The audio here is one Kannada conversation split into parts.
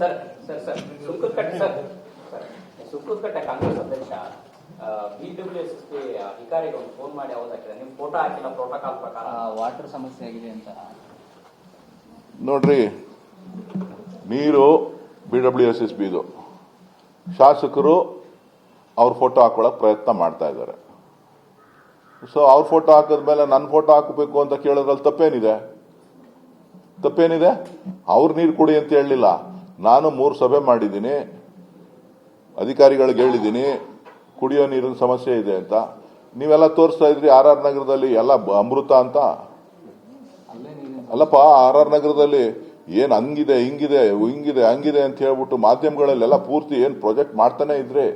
Sir sir sir Sunkadakatte sir. Sunkadakatte Congress ಅಧ್ಯಕ್ಷ ಬಿ ಡಬ್ಲ್ಯೂ ಎಸ್ ಅಧಿಕಾರಿಗೆ ಒಂದು ಫೋನ್ ಮಾಡಿ ಯಾವ್ದು ಹಾಕಿದ್ರೆ ನಿಮ್ ಫೋಟೋ ಹಾಕಿಲ್ಲ ಪ್ರೋಟೋಕಾಲ್ ಪ್ರಕಾರ. ವಾಟರ್ ಸಮಸ್ಯೆ ಆಗಿದೆ ಅಂತ. ನೋಡ್ರಿ ನೀರು ಬಿ ಡಬ್ಲ್ಯೂ ಎಸ್ ಎಸ್ ಬಿದು. ಶಾಸಕರು ಅವ್ರ ಫೋಟೋ ಹಾಕೊಳ್ಳೋಕೆ ಪ್ರಯತ್ನ ಮಾಡ್ತಾ ಇದ್ದಾರೆ. ಸೊ ಅವ್ರ ಫೋಟೋ ಹಾಕಿದ್ಮೇಲೆ ನನ್ನ ಫೋಟೋ ಹಾಕಬೇಕು ಅಂತ ಕೇಳೋದ್ರಲ್ಲಿ ತಪ್ಪೇನಿದೆ? ತಪ್ಪೇನಿದೆ? ಅವ್ರ ನೀರು ಕುಡಿ ಅಂತ ಹೇಳಲಿಲ್ಲ. ನಾನು ಮೂರು ಸಭೆ ಮಾಡಿದ್ದೀನಿ, ಅಧಿಕಾರಿಗಳಿಗೆ ಹೇಳಿದ್ದೀನಿ, ಕುಡಿಯೋ ನೀರಿನ ಸಮಸ್ಯೆ ಇದೆ ಅಂತ. ನೀವೆಲ್ಲ ತೋರಿಸ್ತಾ ಇದ್ರಿ ಆರ್ ಆರ್ ನಗರದಲ್ಲಿ ಎಲ್ಲ ಅಮೃತ ಅಂತ. ಅಲ್ಲಪ್ಪ, ಆರ್ ಆರ್ ನಗರದಲ್ಲಿ ಏನ್ ಹಂಗಿದೆ, ಹಿಂಗಿದೆ ಹಿಂಗಿದೆ, ಹಂಗಿದೆ ಅಂತ ಹೇಳ್ಬಿಟ್ಟು ಮಾಧ್ಯಮಗಳಲ್ಲೆಲ್ಲ ಪೂರ್ತಿ ಏನ್ ಪ್ರಾಜೆಕ್ಟ್ ಮಾಡ್ತಾನೆ ಇದ್ರೆ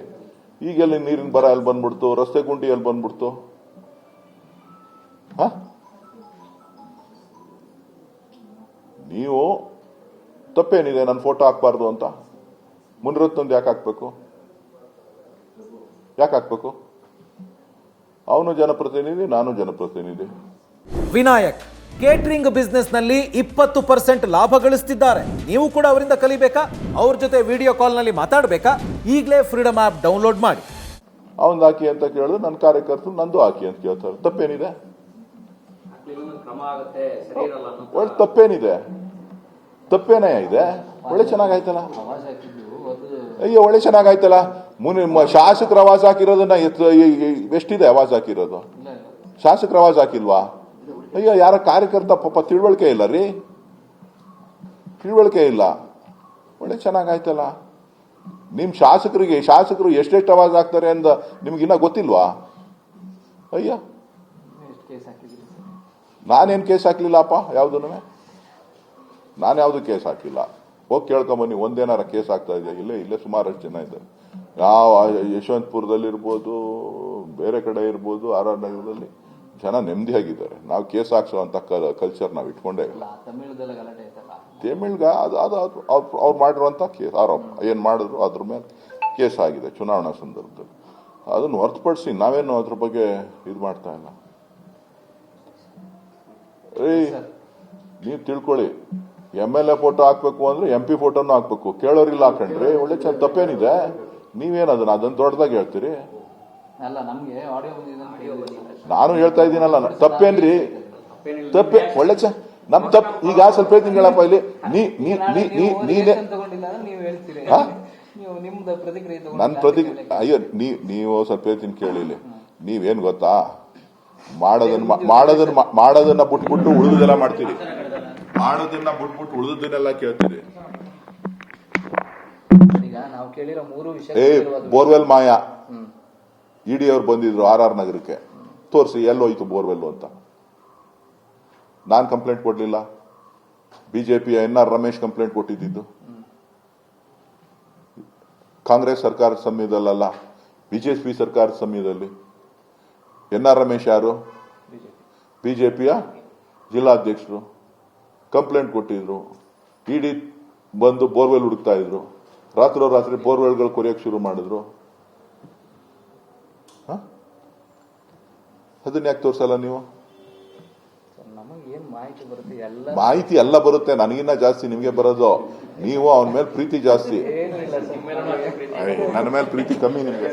ಈಗೆಲ್ಲಿ ನೀರಿನ ಬರ ಎಲ್ಲಿ ಬಂದ್ಬಿಡ್ತು, ರಸ್ತೆ ಗುಂಡಿ ಅಲ್ಲಿ ಬಂದ್ಬಿಡ್ತು? ನೀವು ತಪ್ಪೇನಿದೆ ನನ್ನ ಫೋಟೋ ಹಾಕ್ಬಾರ್ದು ಅಂತ? ಮುನಿರತ್ನಂದು ಯಾಕೆ ಹಾಕ್ಬೇಕು? ಯಾಕೆ ಹಾಕ್ಬೇಕು? ಅವನು ಜನಪ್ರತಿನಿಧಿ ನಾನು ಜನಪ್ರತಿನಿಧಿ. ವಿನಾಯಕ್ ಕೇಟರಿಂಗ್ ಬಿಸ್ನೆಸ್ನಲ್ಲಿ ಇಪ್ಪತ್ತು ಪರ್ಸೆಂಟ್ ಲಾಭ ಗಳಿಸ್ತಿದ್ದಾರೆ. ನೀವು ಕೂಡ ಅವರಿಂದ ಕಲಿಬೇಕಾ? ಅವ್ರ ಜೊತೆ ವಿಡಿಯೋ ಕಾಲ್ನಲ್ಲಿ ಮಾತಾಡಬೇಕಾ? ಈಗಲೇ ಫ್ರೀಡಮ್ ಆ್ಯಪ್ ಡೌನ್ಲೋಡ್ ಮಾಡಿ. ಅವನ್ ಹಾಕಿ ಅಂತ ಕೇಳಿದ್ರೆ ನನ್ನ ಕಾರ್ಯಕರ್ತರು ನಂದು ಹಾಕಿ ಅಂತ ಕೇಳ್ತಾರೆ. ತಪ್ಪೇನಿದೆ? ಒಳ್ಳೆ ತಪ್ಪೇನಿದೆ? ತಪ್ಪೇನೇ ಇದೆ. ಒಳ್ಳೆ ಚೆನ್ನಾಗಾಯ್ತಲ್ಲ. ಅಯ್ಯೋ ಒಳ್ಳೆ ಚೆನ್ನಾಗಾಯ್ತಲ್ಲ. ಮುನಿ ಮ- ಶಾಸಕರ ಆವಾಜ್ ಹಾಕಿರೋದನ್ನ ಎಷ್ಟಿದೆ ಅವಾಜ್ ಹಾಕಿರೋದು? ಶಾಸಕರ ಆವಾಜ್ ಹಾಕಿಲ್ವಾ? ಅಯ್ಯೋ ಯಾರ ಕಾರ್ಯಕರ್ತ ಪಾಪ ತಿಳುವಳಿಕೆ ಇಲ್ಲ ರೀ. ತಿಳುವಳಿಕೆ ಇಲ್ಲ. ಒಳ್ಳೆ ಚೆನ್ನಾಗಾಯ್ತಲ್ಲ. ನಿಮ್ ಶಾಸಕರಿಗೆ ಶಾಸಕರು ಎಷ್ಟೆಷ್ಟು ಅವಾಜ್ ಹಾಕ್ತಾರೆ ಅಂತ ನಿಮ್ಗಿನ್ನ ಗೊತ್ತಿಲ್ವಾ? ಅಯ್ಯ. ನಾನೇನ್ ಕೇಸ್ ಹಾಕ್ಲಿಲ್ಲಪ್ಪ ಯಾವುದೂ ನಾನು ಯಾವುದು ಕೇಸ್ ಹಾಕಿಲ್ಲ. ಹೋಗಿ ಕೇಳ್ಕೊಂಬನ್ನಿ ಒಂದೇನಾರ ಕೇಸ್ ಆಗ್ತಾ ಇದೆ ಇಲ್ಲೇ ಇಲ್ಲೇ ಸುಮಾರಷ್ಟು ಜನ ಇದ್ದಾರೆ. ಯಾವ ಯಶವಂತಪುರದಲ್ಲಿ ಇರ್ಬೋದು ಬೇರೆ ಕಡೆ ಇರ್ಬೋದು ಆರ್ ಆರ್ ನಗರದಲ್ಲಿ ಜನ ನೆಮ್ಮದಿಯಾಗಿದ್ದಾರೆ. ನಾವು ಕೇಸ್ ಹಾಕ್ಸೋವಂಥ ಕಲ್ಚರ್ ನಾವು ಇಟ್ಕೊಂಡೇ ಇಲ್ಲ. ಇಲ್ಲ ತಮಿಳ್ಗ ಅದು ಅದು ಅವ್ರು ಮಾಡಿರುವಂಥ ಕೇಸ್ ಆರೋಪ. ಏನು ಮಾಡಿದ್ರು ಅದ್ರ ಮೇಲೆ ಕೇಸ್ ಆಗಿದೆ ಚುನಾವಣಾ ಸಂದರ್ಭದಲ್ಲಿ. ಅದನ್ನು ಹೊರತುಪಡಿಸಿ ನಾವೇನು ಅದ್ರ ಬಗ್ಗೆ ಇದು ಮಾಡ್ತಾ ಇಲ್ಲ? ಏಯ್ ನೀವು ತಿಳ್ಕೊಳ್ಳಿ. ಎಂ ಎಲ್ ಎ ಫೋಟೋ ಹಾಕ್ಬೇಕು ಅಂದ್ರೆ ಎಂ ಪಿ ಫೋಟೋನು ಹಾಕ್ಬೇಕು. ಕೇಳೋರಿಲ್ಲ ಹಾಕೊಂಡ್ರಿ ಒಳ್ಳೆ ಚೆಂದ ತಪ್ಪೇನಿದೆ? ನೀವೇನು ಅದನ್ನ ಅದನ್ನ ದೊಡ್ಡದಾಗಿ ಹೇಳ್ತೀರಿ? ನಾನು ಹೇಳ್ತಾ ಇದ್ದೀನಲ್ಲ ತಪ್ಪೇನ್ರಿ? ತಪ್ಪೇ ಒಳ್ಳೆ ಚ ನಮ್ ತಪ್ಪು ಈಗ ಸ್ವಲ್ಪ ತಿಂಗಳಪ್ಪ ಇಲ್ಲಿ ನೀ ನೀ ನೀನೆ ನನ್ನ ಅಯ್ಯೋ ನೀ ನೀವು ಸ್ವಲ್ಪ ಹೇಳ್ತೀನಿ ಕೇಳಿ ಇಲ್ಲಿ. ನೀವೇನ್ ಗೊತ್ತಾ? ಮಾಡೋದನ್ನ ಮಾಡೋದನ್ನ ಮಾಡೋದನ್ನ ಬಿಟ್ಬಿಟ್ಟು ಉಳಿದೆಲ್ಲ ಮಾಡ್ತೀರಿ. ಮಾಡೋದನ್ನ ಬಿಟ್ಬಿಟ್ಟು ಉಳಿದದನ್ನೆಲ್ಲ ಕೇಳ್ತೀರಿ ಏ ಬೋರ್ವೆಲ್ ಮಾಯಾ. ಇಡಿ ಅವ್ರು ಬಂದಿದ್ರು ಆರ್ ಆರ್ ನಗರಕ್ಕೆ. ತೋರಿಸಿ ಎಲ್ಲೋಯ್ತು ಬೋರ್ವೆಲ್ ಅಂತ. ನಾನ್ ಕಂಪ್ಲೇಂಟ್ ಕೊಡ್ಲಿಲ್ಲ. BJP N R Ramesh complaint ಕೊಟ್ಟಿದ್ದು ಕಾಂಗ್ರೆಸ್ ಸರ್ಕಾರ ಸಮಯದಲ್ಲ ಬಿಜೆಪಿ ಸರ್ಕಾರ ಸಮಯದಲ್ಲಿ ಎನ್ ಆರ್ ರಮೇಶ್ ಯಾರು? ಬಿಜೆಪಿಯ ಜಿಲ್ಲಾಧ್ಯಕ್ಷರು. ಕಂಪ್ಲೇಂಟ್ ಕೊಟ್ಟಿದ್ರು. ಇಡಿ ಬಂದು ಬೋರ್ವೆಲ್ ಹುಡುಕ್ತಾ ಇದ್ರು. ರಾತ್ರಿ ರಾತ್ರೋರಾತ್ರಿ ಬೋರ್ವೆಲ್ಗಳು ಕೊರೆಯಕ್ಕೆ ಶುರು ಮಾಡಿದ್ರು. ಹ? ಅದನ್ನ ಯಾಕೆ ತೋರಿಸಲ್ಲ ನೀವು? ಮಾಹಿತಿ ಎಲ್ಲ ಮಾಹಿತಿ ಎಲ್ಲ ಬರುತ್ತೆ. ನನಗಿನ್ನ ಜಾಸ್ತಿ ನಿಮಗೆ ಬರೋದು. ನೀವು ಅವನ ಮೇಲೆ ಪ್ರೀತಿ ಜಾಸ್ತಿ. ನನ್ನ ಮೇಲೆ ಪ್ರೀತಿ ಕಮ್ಮಿ ನಿಮಗೆ.